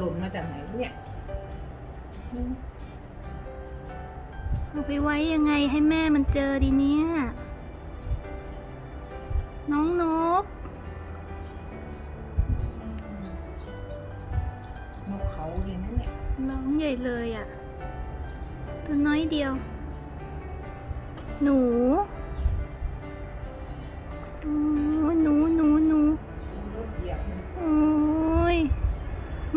หล่นมาจากไหนเนี่ยอืมเอาไปไว้ยังไงให้แม่มันเจอดีเนี่ย น้องนก นกเขาเลยนะเนี่ยร้องใหญ่เลยอะ่ะ ตัวน้อยเดียว หนูโอ้ย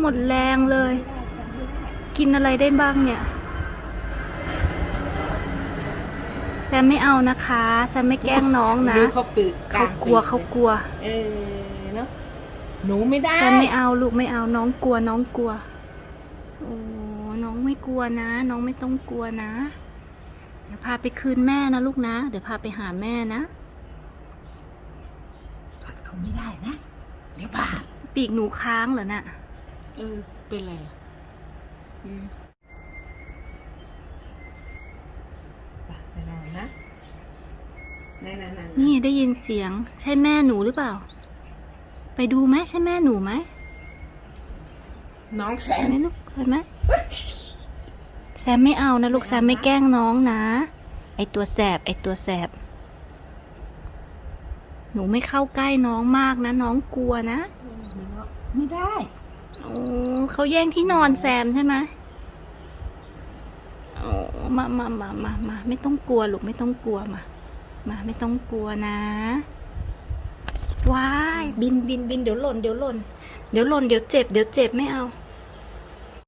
หมดแรงเลยไม่ได้จำไม่ได้กินอะไรได้บ้างเนี่ย แซมไม่เอานะคะ แซมไม่แกล้งน้องนะดูเขาปึกเขากลัวเขากลัว เออเนาะหนูไม่ได้ แซมไม่เอาลูกไม่เอาน้องกลัวน้องกลัว โอ้น้องไม่กลัวนะ น้องไม่ต้องกลัวนะ เดี๋ยวพาไปคืนแม่นะลูกนะ เดี๋ยวพาไปหาแม่นะเขาไม่ได้นะ เดี๋ยวบาปปีกหนูค้างเหรอน่ะ เออ เป็นไรอะอืมไปไปนอนนะนั่นนั่นนั่นนี่ได้ยินเสียงใช่แม่หนูหรือเปล่า ไปดูไหมใช่แม่หนูไหมน้องแสเห็นนไหมลูกเห็นไหมแซมไม่เอานะลูกแซมไม่แกล้งน้องนะ ไอตัวแสบไอตัวแสบ หนูไม่เข้าใกล้น้องมากนะ น้องกลัวนะ ไม่ได้ โอ้เขาแย่งที่นอนแซมใช่ไหมโอ้มามามามามาไม่ต้องกลัวลูกไม่ต้องกลัวมา มาไม่ต้องกลัวนะ ว้าย บินบินบินเดี๋ยวหล่นเดี๋ยวหล่น เดี๋ยวหล่นเดี๋ยวเจ็บเดี๋ยวเจ็บไม่เอา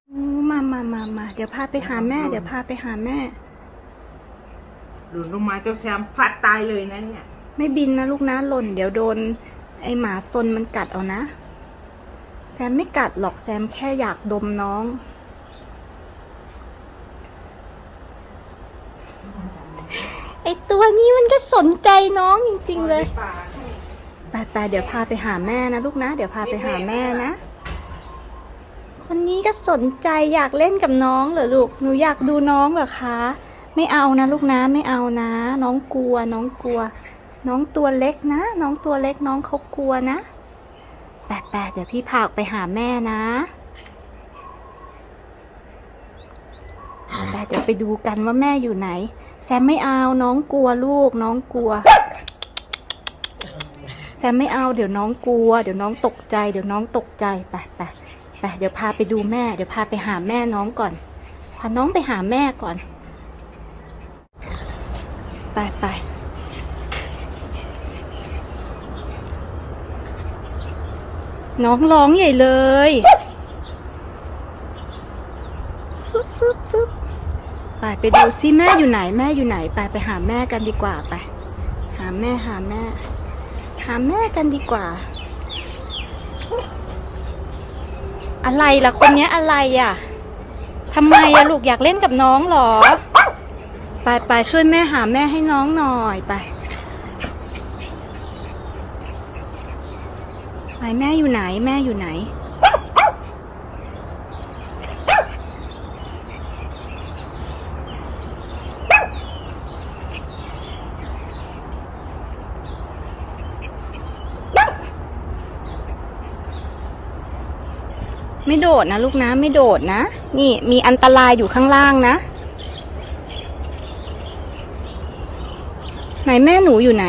โอ้มามามามาเดี๋ยวพาไปหาแม่ เดี๋ยวพาไปหาแม่ หลุนลงมาเจ้าแซมฟัดตายเลยนะเนี่ย ไม่บินนะลูกนะหล่น เดี๋ยวโดน ไอหมาซนมันกัดเอานะ แซมไม่กัดหรอกแซมแค่อยากดมน้อง ไอตัวนี้มันก็สนใจน้องจริงๆเลยป่าไปไปเดี๋ยวพาไปหาแม่นะลูกนะ เดี๋ยวพาไปหาแม่นะ คนนี้ก็สนใจอยากเล่นกับน้องเหรอลูก หนูอยากดูน้องเหรอคะ ไม่เอานะลูกนะไม่เอานะ น้องกลัวน้องกลัว น้องตัวเล็กนะ น้องตัวเล็กน้องเขากลัวนะ แปะแปะเดี๋ยวพี่พาออกไปหาแม่นะแปะเดี๋ยวไปดูกันว่าแม่อยู่ไหน แซมไม่เอาน้องกลัวลูก น้องกลัว แซมไม่เอาเดี๋ยวน้องกลัว เดี๋ยวน้องตกใจ เดี๋ยวน้องตกใจไปไปไปเดี๋ยวพาไปดูแม่ เดี๋ยวพาไปหาแม่น้องก่อน พาน้องไปหาแม่ก่อน ไปไป น้องร้องใหญ่เลยไปไปดูซิแม่อยู่ไหนแม่อยู่ไหนไปไปหาแม่กันดีกว่าไป หาแม่หาแม่ หาแม่กันดีกว่า อะไรล่ะคนนี้อะไรอะทำไมอะลูกอยากเล่นกับน้องหรอ ไปไปช่วยแม่หาแม่ให้น้องหน่อยไป ไปแม่อยู่ไหน แม่อยู่ไหน ไม่โดดนะลูกนะไม่โดดนะ นี่มีอันตรายอยู่ข้างล่างนะ ไหนแม่หนูอยู่ไหน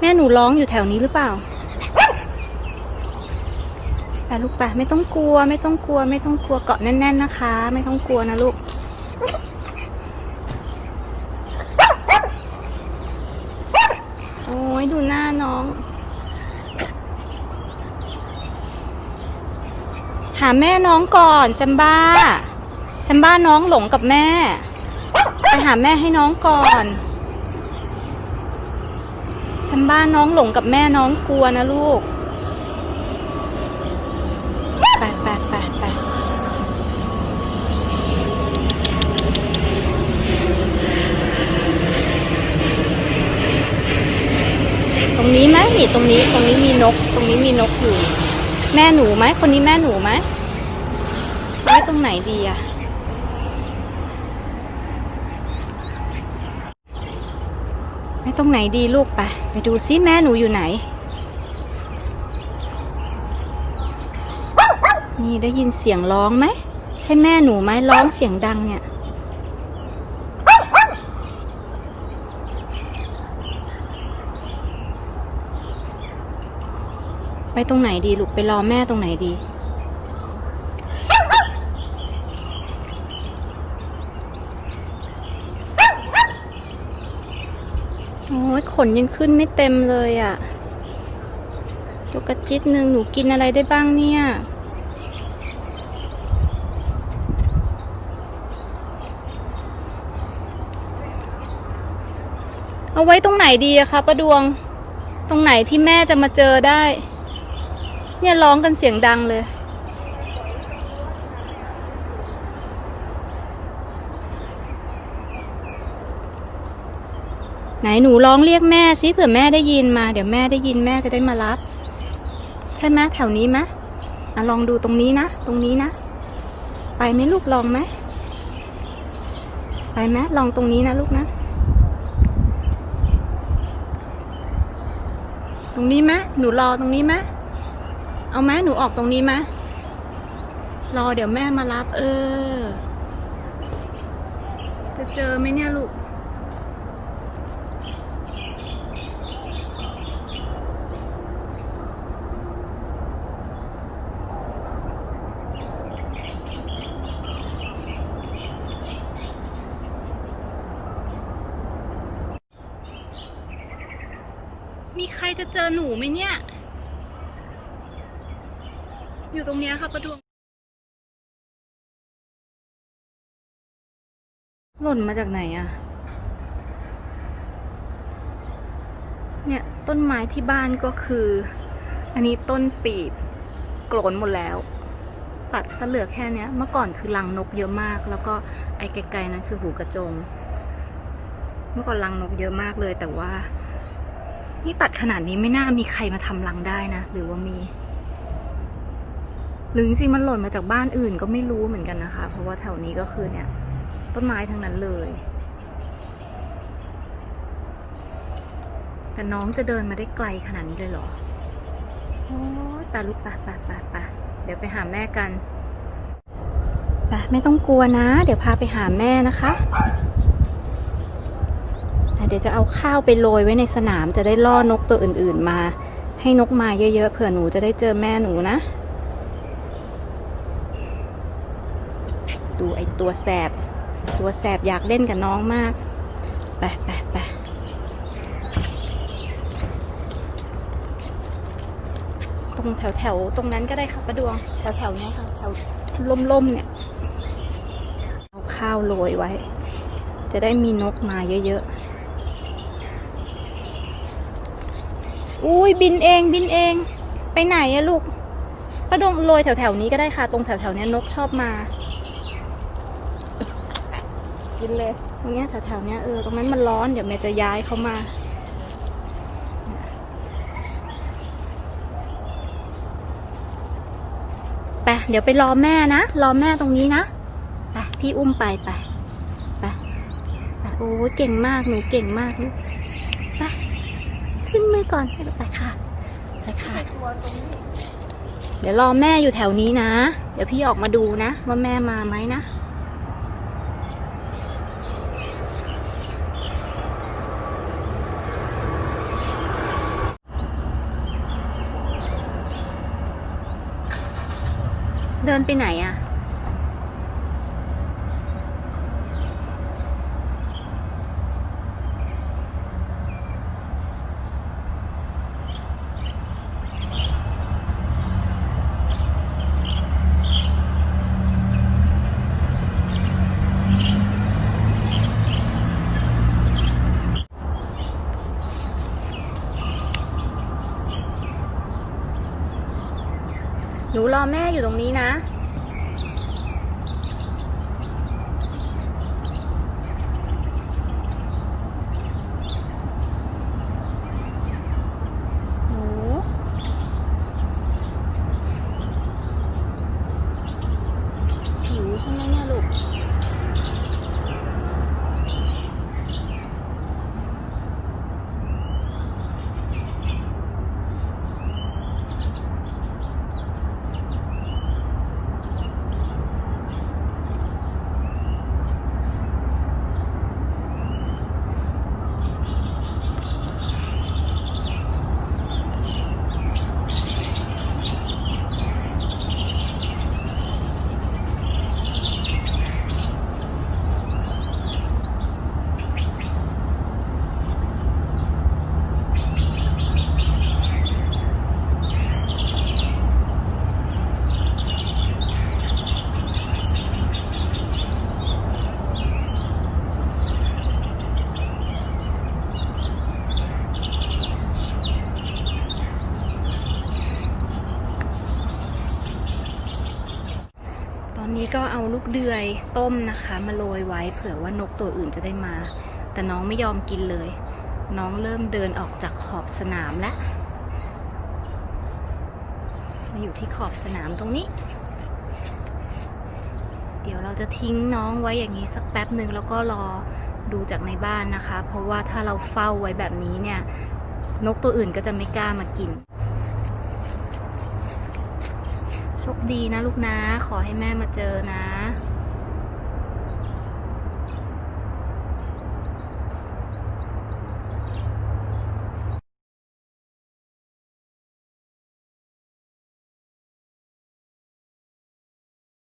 แม่หนูร้องอยู่แถวนี้หรือเปล่า ไปลูกไปไม่ต้องกลัว ไม่ต้องกลัว ไม่ต้องกลัวเกาะแน่น ๆนะคะ ไม่ต้องกลัวนะลูก โอ้ยดูหน้าน้อง หาแม่น้องก่อนแซมบ้าแซมบ้าน้องหลงกับแม่ ไปหาแม่ให้น้องก่อนแซมบ้าน้องหลงกับแม่น้องกลัวนะลูก ไปไปไปไปตรงนี้ไหมนี่ ตรงนี้ตรงนี้มีนก ตรงนี้มีนกอยู่ แม่หนูไหมคนนี้แม่หนูไหมไว้ตรงไหนดีอะไว้ตรงไหนดีลูกไปไปดูซิแม่หนูอยู่ไหน นี่ได้ยินเสียงร้องไหม ใช่แม่หนูไหมร้องเสียงดังเนี่ย ไป ตรงไหนดีลูกไปรอแม่ตรงไหนดี โอ้ยขนยังขึ้นไม่เต็มเลยอะ่ะตัวกระจิตหนึ่งหนูกินอะไรได้บ้างเนี่ยเอาไว้ตรงไหนดีอะคะประดวง ตรงไหนที่แม่จะมาเจอได้ เนี่ยร้องกันเสียงดังเลย ไหนหนูร้องเรียกแม่สิเผื่อแม่ได้ยินมา เดี๋ยวแม่ได้ยินแม่จะได้มารับ ใช่ไหมแถวนี้ไหมอะลองดูตรงนี้นะ ตรงนี้นะ ไปไหมลูกลองไหมไปไหมลองตรงนี้นะลูกนะ ตรงนี้ไหมหนูรอตรงนี้ไหม เอาไหมหนูออกตรงนี้ไหมรอเดี๋ยวแม่มารับ เออ จะเจอไหมเนี่ยลูกมีใครจะเจอหนูไหมเนี่ย อยู่ตรงเนี้ยค่ะประดวงหล่นมาจากไหนอะเนี่ยต้นไม้ที่บ้านก็คือ อันนี้ต้นปีบโกรนหมดแล้ว ตัดเหลือแค่เนี้ย เมื่อก่อนคือรังนกเยอะมาก แล้วก็ไอ้ไกลๆนั้นคือหูกระจง เมื่อก่อนรังนกเยอะมากเลยแต่ว่า นี่ตัดขนาดนี้ไม่น่ามีใครมาทำรังได้นะ หรือว่ามี หรือจริงๆมันหล่นมาจากบ้านอื่นก็ไม่รู้เหมือนกันนะคะ เพราะว่าแถวนี้ก็คือเนี่ย ต้นไม้ทั้งนั้นเลย แต่น้องจะเดินมาได้ไกลขนาดนี้เลยเหรอโอ้ยไปลูกปไปไปไปะเดี๋ยวไปหาแม่กันไปไม่ต้องกลัวนะ เดี๋ยวพาไปหาแม่นะคะเดี๋ยวจะเอาข้าวไปโรยไว้ในสนามจะได้ล่อนกตัวอื่น ๆ มา ให้นกมาเยอะๆเผื่อหนูจะได้เจอแม่หนูนะ ดูไอตัวแสบ ตัวแสบอยากเล่นกับน้องมาก ไปไปไปตรงแถวแถวตรงนั้นก็ได้ค่ะประดวง แถวแถวเนี้ยค่ะ แถวล่มๆเนี่ย เอาข้าวโรยไว้ จะได้มีนกมาเยอะๆ อุ้ยบินเองบินเอง ไปไหนอะลูกประดวงโรยแถวแถวๆนี้ก็ได้ค่ะ ตรงแถวแถวๆเนี้ยนกชอบมา กินเลย ตรงเนี้ยแถวๆเนี้ยเออตรงนั้นมันร้อนเดี๋ยวแม่จะย้ายเขามาไปเดี๋ยวไปรอแม่นะ รอแม่ตรงนี้นะไปพี่อุ้มไปไปไปไปโอ้เก่งมากหนูเก่งมากลูกไปขึ้นมือก่อนไปค่ะไปค่ะเดี๋ยวรอแม่อยู่แถวนี้นะ เดี๋ยวพี่ออกมาดูนะ ว่าแม่มาไหมนะ เดินไปไหนอะ หนูรอแม่อยู่ตรงนี้นะ หนู หิวใช่ไหมเนี่ยลูก ก็เอาลูก เดือยต้มนะคะ มาโรยไว้เผื่อว่านกตัวอื่นจะได้มา แต่น้องไม่ยอมกินเลย น้องเริ่มเดินออกจากขอบสนามแล้วมาอยู่ที่ขอบสนามตรงนี้ เดี๋ยวเราจะทิ้งน้องไว้อย่างนี้สักแป๊บหนึ่งแล้วก็รอดูจากในบ้านนะคะ เพราะว่าถ้าเราเฝ้าไว้แบบนี้เนี่ย นกตัวอื่นก็จะไม่กล้ามากิน โชคดีนะลูกนะ ขอให้แม่มาเจอนะ